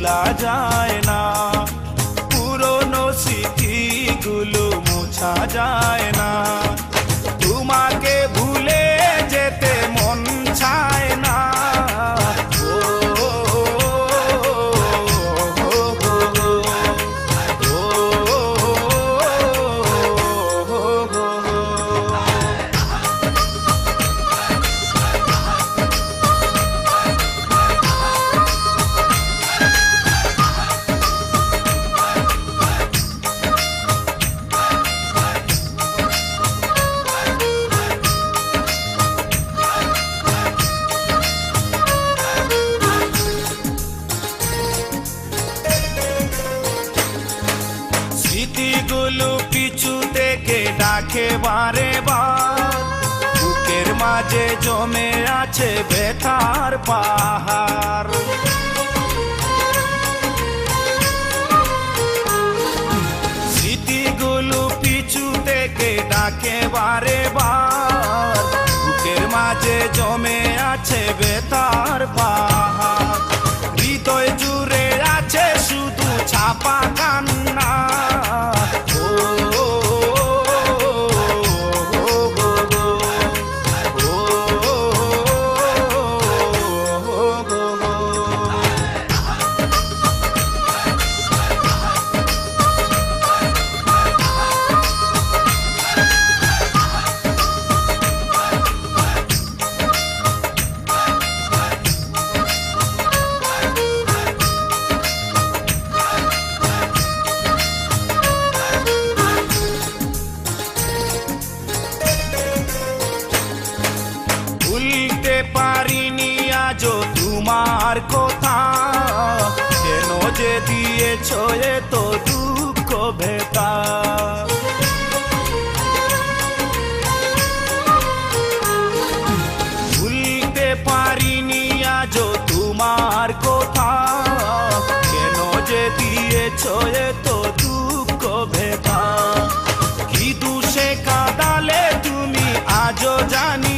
ভুলা যায় না। স্মৃতিগুলো পিছু থেকে ডাকে বারে বার। বুকের মাঝে জমে আছে বেতার পাহাড়। পিছু ডাকে বারে বার। বুকের মাঝে জমে আছে বেতার পাহাড়। হৃদয় জুড়ে আছে শুধু ছাপা পারিনি আজ তোমার কথা। কেন যে দিয়েছ এত দুঃখ ভেতা ভুলতে পারিনি আজ তোমার কথা। কেন যে দিয়েছ এত দুঃখ ভেতা কি দুষে কাদালে তুমি আজও জানি